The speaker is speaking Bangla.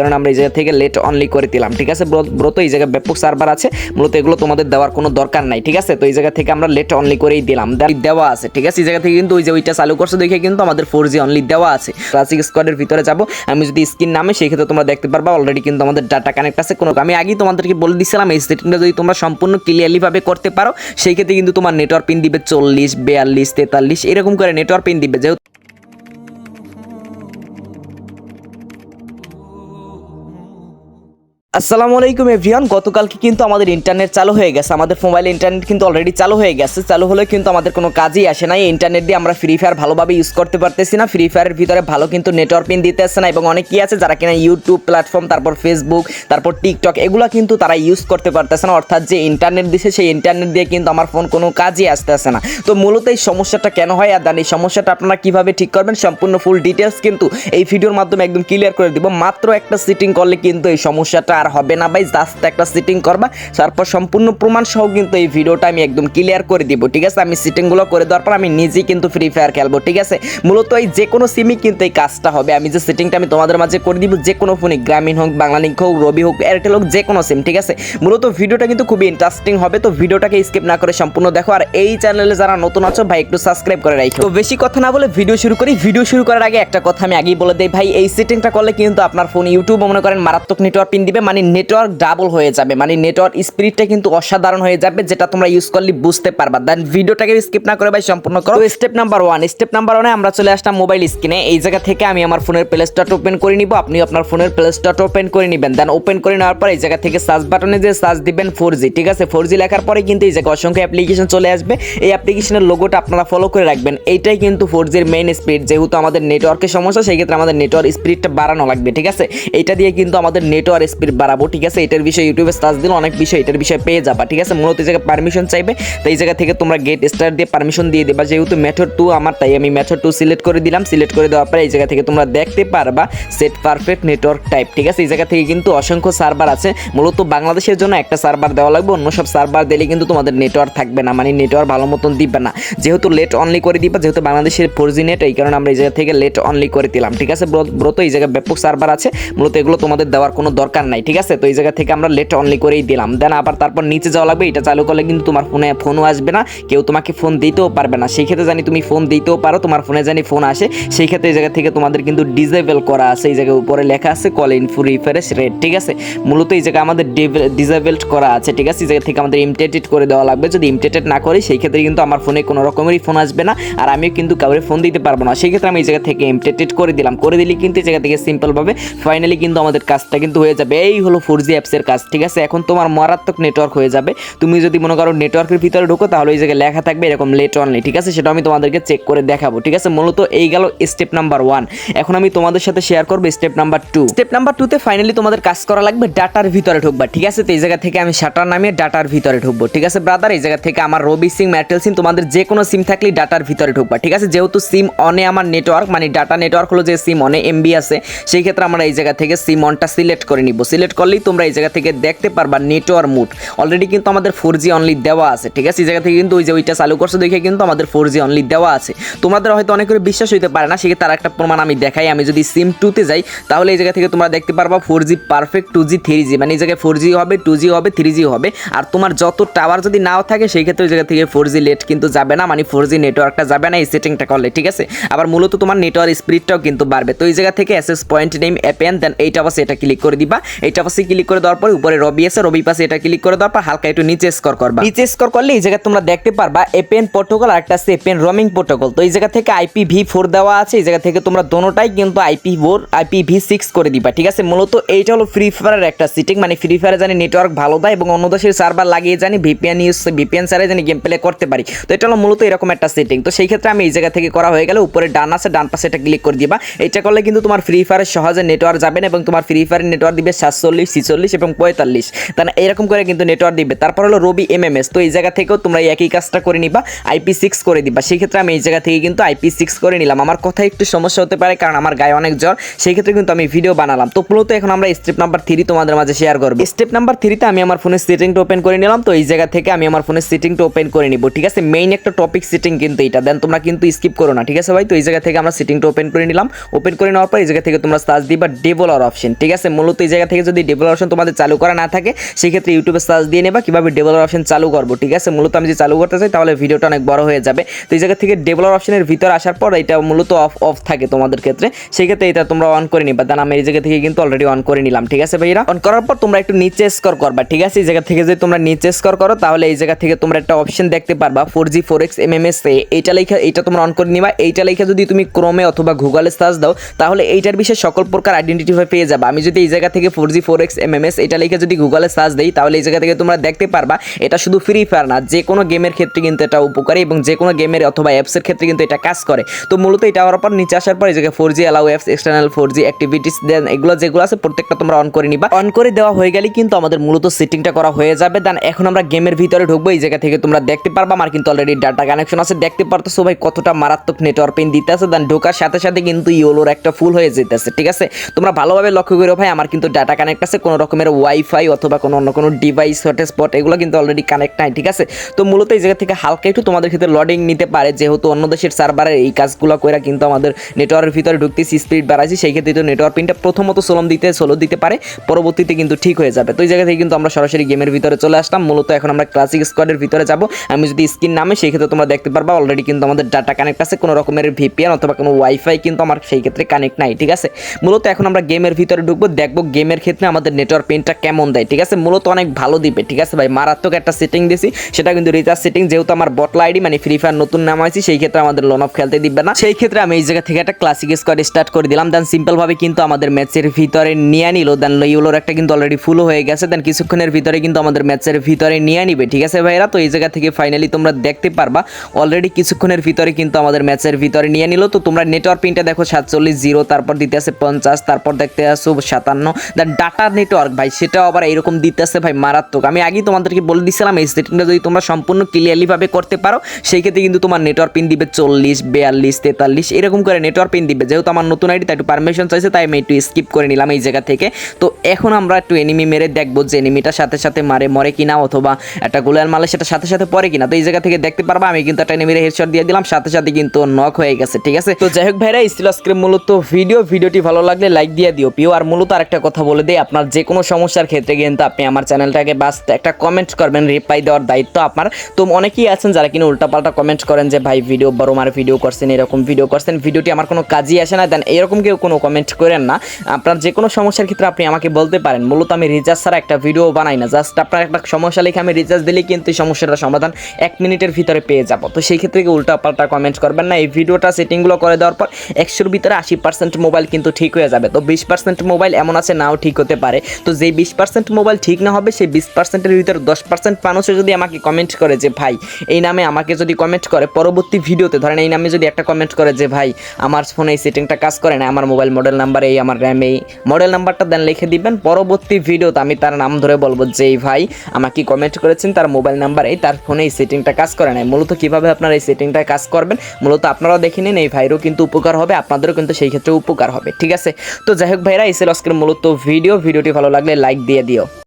কারণ আমরা এই জায়গা থেকে লেট অনলি করে দিলাম, ঠিক আছে? ব্রো- ব্রো এই জায়গায় ব্যাপক সার্ভার আছে, মূলত এগুলো তোমাদের দেওয়ার কোনো দরকার নাই, ঠিক আছে? তো এই জায়গা থেকে আমরা লেট অনলি করেই দিলাম। দেওয়া আছে, ঠিক আছে? এই জায়গা থেকে কিন্তু ওই যে ওইটা চালু করছে দেখে কিন্তু আমাদের ফোর জি অনলি দেওয়া আছে। ক্লাসিক স্কোয়াডের ভিতরে যাব, আমি যদি স্ক্রিন নামে, সেই ক্ষেত্রে তোমরা দেখতে পারবা অলরেডি কিন্তু আমাদের ডাটা কানেক্ট আছে। কোনো আমি আগেই তোমাদেরকে বলে দিছিলাম, এই সেটিংটা যদি তোমরা সম্পূর্ণ ক্লিয়ারলি ভাবে করতে পারো, সেই ক্ষেত্রে কিন্তু তোমার নেটওয়ার্ক পিন দিবে চল্লিশ, বিয়াল্লিশ, তেতাল্লিশ, এরকম করে নেটওয়ার্ক পিন দিবে। যেহেতু আসসালামু আলাইকুম, এভরিওয়ান। গতকালকে কিন্তু আমাদের ইন্টারনেট চালু হয়ে গেছে। আমাদের মোবাইল ইন্টারনেট কিন্তু অলরেডি চালু হয়ে গেছে। চালু হলে কিন্তু আমাদের কোনো কাজই আসে না। এই ইন্টারনেট দিয়ে আমরা ফ্রি ফায়ার ভালোভাবে ইউজ করতে পারতেছি না। ফ্রি ফায়ারের ভিতরে ভালো কিন্তু নেটওয়ার্ক দিতে আসছে না এবং অনেকেই আছে যারা কিনা ইউটিউব প্ল্যাটফর্ম তারপর ফেসবুক তারপর টিকটক এগুলো কিন্তু তারা ইউজ করতে পারতেছে না। অর্থাৎ যে ইন্টারনেট দিছে, সেই ইন্টারনেট দিয়ে কিন্তু আমার ফোন কোনো কাজই আসতেছে না। তো মূলত এই সমস্যাটা কেন হয় আর এই সমস্যাটা আপনারা কীভাবে ঠিক করবেন, সম্পূর্ণ ফুল ডিটেলস কিন্তু এই ভিডিওর মাধ্যমে একদম ক্লিয়ার করে দিব। মাত্র একটা সিটিং করলে কিন্তু এই সমস্যাটা আর হবে না ভাই জাস্ট একটা সিটিং করবা, তারপর সম্পূর্ণ প্রমাণ সহ কিন্তু এই ভিডিওটা আমি একদম ক্লিয়ার করে দিব, ঠিক আছে? আমি সিটিংগুলো করে দেওয়ার পর আমি নিজেই কিন্তু ফ্রি ফায়ার খেলব, ঠিক আছে? মূলত এই যে কোনো সিমই কিন্তু এই কাজটা হবে। আমি যে সেটিংটা আমি তোমাদের মাঝে করে দিব, যে কোনো ফোনে গ্রামীণ হোক বাংলালিঙ্ক হোক রবি হোক এয়ারটেল হোক, যে কোনো সিম ঠিক আছে? মূলত ভিডিওটা কিন্তু খুবই ইন্টারেস্টিং হবে, তো ভিডিওটাকে স্কিপ না করে সম্পূর্ণ দেখো। আর এই চ্যানেলে যারা নতুন আছো, ভাই, একটু সাবস্ক্রাইব করে রাখো তো বেশি কথা না বলে ভিডিও শুরু করি। ভিডিও শুরু করার আগে একটা কথা আমি আগেই বলে দেই, ভাই, এই সেটিংটা করলে কিন্তু আপনার ফোন ইউটিউব মনে করেন মারাত্মক নেটওয়ার্ক পিন দিবে। মানে নেটওয়ার্ক ডাবল হয়ে যাবে। মানে নেটওয়ার্ক স্পিডটা কিন্তু অসাধারণ হয়ে যাবে, যেটা তোমরা ইউজ করলে বুঝতে পারবা। দেন ভিডিওটাকে স্কিপ না করে ভাই, সম্পূর্ণ করো। Step number one step number ওয়ানে আমরা চলে আসলাম মোবাইল স্ক্রিনে এই জায়গা থেকে আমি আমার ফোনের প্লে স্টোরটা ওপেন করে নিব। আপনি আপনার ফোনের প্লে স্টোরটা ওপেন করে নেবেন। দেন ওপেন করে নেওয়ার পর এই জায়গা থেকে সার্চ বাটনে যে সার্চ দিবেন ফোর ঠিক আছে? ফোর লেখার পরে কিন্তু এই জায়গায় অসংখ্য অ্যাপ্লিকেশন চলে আসবে। এই অ্যাপ্লিকেশনের লোগোটা আপনারা ফলো করে রাখবেন। এইটাই কিন্তু ফোর জির মেইন স্পিড যেহেতু আমাদের নেটওয়ার্কের সমস্যা, সেই ক্ষেত্রে আমাদের নেটওয়ার্ক স্পিডটা বাড়ানো লাগবে, ঠিক আছে? এইটা দিয়ে কিন্তু আমাদের নেটওয়ার্ক স্পিড বাড়াবো, ঠিক আছে? এটার বিষয়ে ইউটিউবে সার্চ দিলে অনেক বিষয় এটার বিষয়ে পেয়ে যাবা, ঠিক আছে? মূলত এই জায়গায় পারমিশন চাইবে, তো এই জায়গা থেকে তোমরা গেট স্টার দিয়ে পারমিশন দিয়ে দেবা। যেহেতু মেথড টু আমার, তাই আমি মেথড টু সিলেক্ট করে দিলাম। সিলেক্ট করে দেওয়ার পরে এই জায়গা থেকে তোমরা দেখতে পারবা সেট পারফেক্ট নেটওয়ার্ক টাইপ ঠিক আছে? এই জায়গা থেকে কিন্তু অসংখ্য সার্ভার আছে। মূলত বাংলাদেশের জন্য একটা সার্ভার দেওয়া লাগবে, অন্য সব সার্ভার দিলে কিন্তু তোমাদের নেটওয়ার্ক থাকবে না মানে নেটওয়ার্ক ভালো মতন দিবে না। যেহেতু লেট অনলি করে দিবা, যেহেতু বাংলাদেশের ফোর জি নেট এই কারণে আমরা এই জায়গা থেকে লেট অনলি করে দিলাম, ঠিক আছে? ব্রত ব্রো এই জায়গায় ব্যাপক সার্ভার আছে। মূলত এগুলো তোমাদের দেওয়ার কোনো দরকার নাই ঠিক আছে? তো এই জায়গা থেকে আমরা লেট অনলি করেই দিলাম। দেন আবার তারপর নিচে যাওয়া লাগবে, এটা চালু করলে কিন্তু তোমার ফোনে ফোনও আসবে না, কেউ তোমাকে ফোন দিতেও পারবে না। সেই ক্ষেত্রে জানি তুমি ফোন দিতেও পারো, তোমার ফোনে জানি ফোন আসে। সেই ক্ষেত্রে এই জায়গা থেকে তোমাদের কিন্তু ডিজেবল করা আছে। এই জায়গায় উপরে লেখা আছে call info refresh rate ঠিক আছে? মূলত এই জায়গায় আমাদের ডিজেবলড করা আছে, ঠিক আছে? এই জায়গা থেকে আমাদের ইমটেটেড করে দেওয়া লাগবে। যদি ইমটেটেড না করি, সেই ক্ষেত্রে কিন্তু আমার ফোনে কোনো রকমেরই ফোন আসবে না, আর আমিও কিন্তু কাউরে ফোন দিতে পারব না। সেই ক্ষেত্রে আমি এই জায়গা থেকে ইমটেটেড করে দিলাম। করে দিলে কিন্তু এই জায়গা থেকে সিম্পলভাবে ফাইনালি কিন্তু আমাদের কাজটা কিন্তু হয়ে যাবে। এই হলো ফোর জি অ্যাপসের কাজ, ঠিক আছে? এখন তোমার মারাত্মক নেটওয়ার্ক হয়ে যাবে। তুমি যদি মনে করো নেটওয়ার্কের ভিতরে ঢুকো, তাহলে এই জায়গায় লেখা থাকবে এরকম লেট অনলি ঠিক আছে? সেটা আমি তোমাদেরকে চেক করে দেখাবো, ঠিক আছে? মূলত এই গেল স্টেপ নাম্বার ওয়ান এখন আমি তোমাদের সাথে শেয়ার করব step number two step number টুতে ফাইনালি তোমাদের কাজ করা লাগবে ডাটার ভিতরে ঢুকবা, ঠিক আছে? তো এই জায়গা থেকে আমি শাটার নামিয়ে ডাটার ভিতরে ঢুকবো, ঠিক আছে ব্রাদার এই জায়গা থেকে আমার রবি সিং ম্যাটেল সিম তোমাদের যে কোনো সিম থাকলেই ডাটার ভিতরে ঢুকবা, ঠিক আছে? যেহেতু সিম অনে আমার নেটওয়ার্ক মানে ডাটা নেটওয়ার্ক হলো যে সিম অনে এমবি আছে, সেই ক্ষেত্রে আমরা এই জায়গা থেকে সিম অনটা সিলেক্ট করে নিব। সিলেক্ট করলেই তোমরা এই জায়গা থেকে দেখতে পারবা নেটওয়ার্ক মুড অলরেডি কিন্তু আমাদের ফোর জি অনলি দেওয়া আছে, ঠিক আছে? এই জায়গা থেকে কিন্তু ওই যে ওইটা চালু করছে দেখে কিন্তু আমাদের ফোর জি অনলি দেওয়া আছে। তোমাদের হয়তো অনেকের বিশ্বাস হইতে পারে না সেক্ষেত্রে তার একটা প্রমাণ আমি দেখাই। আমি যদি সিম টুতে যাই, তাহলে এই জায়গা থেকে তোমরা দেখতে পারবা four G perfect two G three G মানে এই জায়গায় ফোর জি হবে টু জি হবে থ্রি জি হবে। আর তোমার যত টাওয়ার যদি নাও থাকে, সেই ক্ষেত্রে ওই জায়গা থেকে ফোর জি লেট কিন্তু যাবে না। মানে ফোর জি নেটওয়ার্কটা যাবে না এই সেটিংটা করলে, ঠিক আছে? আবার মূলত তোমার নেটওয়ার্ক স্পিডটাও কিন্তু বাড়বে। তো এই জায়গা থেকে access point name APN then এইটা পাশে এটা ক্লিক করে দিবা। এইটা পাশে ক্লিক করে দেওয়ার পর উপরে রবি আছে রবি পাশে এটা ক্লিক করে দেওয়ার পর হালকা একটু নিচে স্কোর করবা। নিচে স্কোর করলে এই জায়গায় তোমরা দেখতে পারবা এপেন প্রোটোকল আর একটা এপেন রোমিং প্রোটোকল তো এই জায়গা থেকে আইপি ভি ফোর দেওয়া আছে, এই জায়গা থেকে তোমরা দোনোটাই কিন্তু IP four IP V six করে দিবা, ঠিক আছে? মূলত এইটা হলো ফ্রি ফায়ারের একটা সিটিং মানে ফ্রি ফায়ারে জানি নেটওয়ার্ক ভালো দেয় এবং অন্য দেশের সার্ভার লাগিয়ে জানি ভিপিএন ইউজ ভিপিএন সারে জানি গেম প্লে করতে পারি। তো এটা হলো মূলত এরকম একটা সেটিং তো সেই ক্ষেত্রে আমি এই জায়গা থেকে করা হয়ে গেলে উপরে ডান আছে, ডান পাশে এটা ক্লিক করে দিবা। এটা করলে কিন্তু তোমার ফ্রি ফায়ারের সহজে নেটওয়ার্ক যাবে না এবং তোমার ফ্রি ফায়ারের নেটওয়ার্ক দিবে সাতশো সাতচল্লিশ ছিচল্লিশ এবং পঁয়তাল্লিশ। তাহলে এরকম করে কিন্তু নেটওয়ার্ক দিবে। তারপর হলো রবি এমএমএস তো এই জায়গা থেকেও তোমরা একই কাজটা করে নিবা আইপি সিক্স করে দিবা। সেই ক্ষেত্রে আমি এই জায়গা থেকে কিন্তু আইপি সিক্স করে নিলাম। আমার কথা একটু সমস্যা হতে পারে কারণ আমার গায়ে অনেক জ্বর। সেই ক্ষেত্রে কিন্তু আমি ভিডিও বানালাম। তো মূলত এখন আমরা স্টেপ নাম্বার থ্রি তোমাদের মাঝে শেয়ার করব। স্টেপ নাম্বার থ্রিতে আমি আমার ফোনের সেটিংটা ওপেন করে নিলাম। তো এই জায়গা থেকে আমি আমার ফোনের সেটিংটা ওপেন করে নিব। ঠিক আছে? মেইন একটা টপিক সেটিং কিন্তু এটা দেন তোমরা কিন্তু স্কিপ করো না। ঠিক আছে ভাই? তো এই জায়গা থেকে আমরা সেটিংটা ওপেন করে নিলাম। ওপেন করে নেওয়ার পর এই জায়গা থেকে তোমরা সার্চ দিবা ডেভেলপার অপশন ঠিক আছে? মূলত এই জায়গা থেকে যদি ডেভেলপার অপশন তোমাদের চালু করা না থাকে সেই ক্ষেত্রে ইউটিউবে সার্চ দিয়ে নেবা, কীভাবে ডেভেলপার অপশন চালু করব, ঠিক আছে? মূলত আমি যে চালু করতে চাই, তাহলে ভিডিওটা অনেক বড় হয়ে যাবে। তো এই জায়গা থেকে ডেভেলপার অপশনের ভিতর আসার পর এটা মূলত অফ অফ থাকে তোমাদের ক্ষেত্রে। সেই ক্ষেত্রে এটা তোমরা অন করে নিবা। দেন আমি এই জায়গা থেকে কিন্তু অলরেডি অন করে নিলাম, ঠিক আছে ভাইরা অন করার পর তোমরা একটু নিচে স্কোর করবা, ঠিক আছে? এই জায়গা থেকে যদি তোমরা নিচে স্কোর করো, তাহলে এই জায়গা থেকে তোমরা একটা অপশন দেখতে পারবা four G four X M M S এইটা লেখা, এইটা তোমরা অন করে নিবা। এইটা লেখা যদি তুমি ক্রোমে অথবা গুগলে সার্চ দাও, তাহলে এইটার বিষয়ে সকল প্রকার আইডেন্টিফাই পেয়ে যাবে। আমি যদি এই জায়গা থেকে four G four X M M S এটা লিখে যদি গুগলে সার্চ দিই, তাহলে এই জায়গা থেকে তোমরা দেখতে পারবা, এটা শুধু ফ্রি ফায়ার না যে কোনো গেমের ক্ষেত্রে কিন্তু এটা উপকারী এবং যে কোনো গেমের অথবা অ্যাপসের ক্ষেত্রে কিন্তু এটা কাজ করে। তো মূলত এটা হওয়ার পর নিচে আসার পর এই জায়গায় four G allow apps external four G activities then এগুলো যেগুলো আছে প্রত্যেকটা তোমরা অন করে নিবা। অন করে দেওয়া হয়ে গেলে কিন্তু আমাদের মূলত সেটিংটা করা হয়ে যাবে। দেন এখন আমরা গেমের ভিতরে ঢুকবো, এই জায়গা থেকে তোমরা দেখতে পারবা, আমার কিন্তু অলরেডি ডাটা কানেকশন আছে, দেখতে পারতেছো ভাই কতটা মারাত্মক নেটওয়ার্ক পিন দিতে আছে দেন ঢোকার সাথে সাথে কিন্তু ইওলোর একটা ফুল হয়ে যেতেছে, ঠিক আছে? তোমরা ভালোভাবে লক্ষ্য করো ভাই, আমার কিন্তু ডাটা কানেক্ট আছে কোনো রকমের ওয়াইফাই অথবা কোনো অন্য কোনো ডিভাইস হটস্পট এগুলো কিন্তু অলরেডি কানেক্ট নাই, ঠিক আছে? তো মূলত এই জায়গা থেকে হালকা একটু তোমাদের ক্ষেত্রে লডিং নিতে পারে, যেহেতু অন্য দেশের সার্ভারের এই কাজগুলো করে কিন্তু আমাদের নেটওয়ার্কের ভিতরে ঢুকতেছি স্পিড বাড়াইছি, সেই ক্ষেত্রে তো নেটওয়ার্ক পিনটা প্রথমত সোলম দিতে সোলো দিতে পারে, পরবর্তীতে কিন্তু ঠিক হয়ে যাবে। তো এই জায়গা থেকে কিন্তু আমরা সরাসরি গেমের ভিতরে চলে আসলাম, মূলত এখন আমরা ক্লাসিক স্কোয়াডের ভিতরে যাব। আমি যদি স্ক্রিন নামে, সেই ক্ষেত্রে তোমরা দেখতে পারবা অলরেডি কিন্তু আমাদের ডাটা কানেক্ট আছে, কোনো রকমের ভিপিএন অথবা কোনো ওয়াইফাই কিন্তু আমার সেই ক্ষেত্রে কানেক্ট নাই, ঠিক আছে? মূলত এখন আমরা গেমের ভিতরে ঢুকবো, দেখব গেমের ক্ষেত্রে আমাদের নেটওয়ার্ক পিনটা কেমন দেয়, ঠিক আছে? মূলত অনেক ভালো দিবে, ঠিক আছে? ভাই, মারাত্মক একটা সেটিং দিয়েছি সেটা কিন্তু রিচার্জ সেটিং যেহেতু আমার বটলা আইডি মানে ফ্রি ফায়ার নতুন নাম আছে সেই ক্ষেত্রে আমাদের লোন অফ খেলতে দিবে না। সেই ক্ষেত্রে আমি এই জায়গা থেকে একটা ক্লাসিক স্কোয়াড স্টার্ট করে দিলাম। দেন সিম্পল ভাবে কিন্তু আমাদের ম্যাচের ভিতরে নিয়ে নিল। দেন ইউলোর একটা কিন্তু অলরেডি ফুল হয়ে গেছে। দেন কিছুক্ষণের ভিতরে কিন্তু আমাদের ম্যাচের ভিতরে নিয়ে নিবে, ঠিক আছে ভাইরা তো এই জায়গা থেকে ফাইনালি তোমরা দেখতে পারবা অলরেডি কিছুক্ষণের ভিতরে কিন্তু আমাদের ম্যাচের ভিতরে নিয়ে নিল। তো তোমরা নেটওয়ার্ক পিনটা দেখো সাতচল্লিশ জিরো, তারপর দিতে আছে পঞ্চাশ, তারপর দেখতে আসো সাতান্ন দেন ডাটা নেটওয়ার্ক ভাই, সেটাও আবার এরকম দিতে আছে ভাই, মারাত্মক। আমি আগেই তোমাদেরকে বলে দিছিলাম, এই সেটিংটা যদি তোমরা সম্পূর্ণ ক্লিয়ারলি ভাবে করতে পারো, সেই ক্ষেত্রে কিন্তু তোমার নেটওয়ার্ক পিন দিবে চল্লিশ, বিয়াল্লিশ, তেতাল্লিশ, এরকম করে নেটওয়ার্ক পিন দিবে। যেহেতু আমার নতুন আইডি তাই একটু পারমিশন চাইছে, তাই আমি একটু স্কিপ করে নিলাম এই জায়গা থেকে। তো এখন আমরা একটু এনিমি মেরে দেখব যে এনিমিটার সাথে সাথে মারে, মরে কিনা, অথবা একটা গোলাল মালে সেটা সাথে সাথে পরে কিনা। তো এই জায়গা থেকে দেখতে পারবা, আমি কিন্তু একটা এনিমিরে হেডশট দিয়ে দিলাম, সাথে সাথে কিন্তু নক হয়ে গেছে, ঠিক আছে? তো যাই হোক ভাইরা, এই ছিল আজকের মূলত ভিডিও ভিডিওটি ভালো লাগলে লাইক দিয়ে দিও পিও আর মূলত আরেকটা কথা বলে দিই আপনার যে কোনো সমস্যার ক্ষেত্রে কিন্তু আপনি আমার চ্যানেলটাকে বাস একটা কমেন্ট করবেন রিপ্লাই দেওয়ার দায়িত্ব আপনার। তো অনেকেই আছেন যারা কিনা উল্টাপাল্টা কমেন্ট করেন যে, ভাই ভিডিও বড় মার ভিডিও করছেন, এরকম ভিডিও করছেন ভিডিওটি আমার কোনো কাজই আসে না। দেন এরকম কেউ কোনো কমেন্ট করেন না। আপনার যে কোনো সমস্যার ক্ষেত্রে আপনি আমাকে বলতে পারেন। মূলত আমি রিচার্জ ছাড়া একটা ভিডিও বানাই না। জাস্ট আপনার একটা সমস্যা লিখে আমি রিচার্জ দিলেই কিন্তু এই সমস্যাটার সমাধান এক মিনিটের ভিতরে পেয়ে যাব। তো সেই ক্ষেত্রে উল্টাপাল্টা কমেন্ট করবেন না। এই ভিডিওটা সেটিংগুলো করে দেওয়ার পর একশোর ভিতরে আশি পার্সেন্ট মোবাইল কিন্তু ঠিক হয়ে যাবে। তো বিশ পার্সেন্ট মোবাইল এমন আছে, নাও ঠিক হতে পারে। তো যেই বিশ পার্সেন্ট মোবাইল ঠিক না হবে, সেই বিশ পার্সেন্টের ভিতরে দশ পার্সেন্ট মানুষও যদি আমাকে কমেন্ট করে যে, ভাই, এই নামে আমাকে যদি কমেন্ট করে, পরবর্তী ভিডিওতে ধরেন এই নামে যদি একটা কমেন্ট করে যে, ভাই, আমার ফোনে এই সেটিংটা কাজ করে না, আমার মোবাইল মডেল নাম্বার এই, আমার র্যাম এই মডেল নাম্বারটা দেন লিখে দিবেন, পরবর্তী ভিডিওতে আমি তার নাম ধরে বলব যে, এই ভাই, আমাকে কমেন্ট করেছেন, তার মোবাইল নাম্বার এই, তার ফোনে এই সেটিংটা কাজ করে না মূলত কীভাবে আপনারা এই সেটিংটা কাজ করবেন, মূলত আপনারাও দেখে নিন, এই ভাইরও কিন্তু উপকার হবে, আপনাদেরও কিন্তু সেই ক্ষেত্রে উপকার হবে, ঠিক আছে? তো যাই হোক ভাইরা, এই ছিল আজকের মূলত ভিডিও ভিডিওটি ভালো লাগলে লাইক দিয়ে দিও।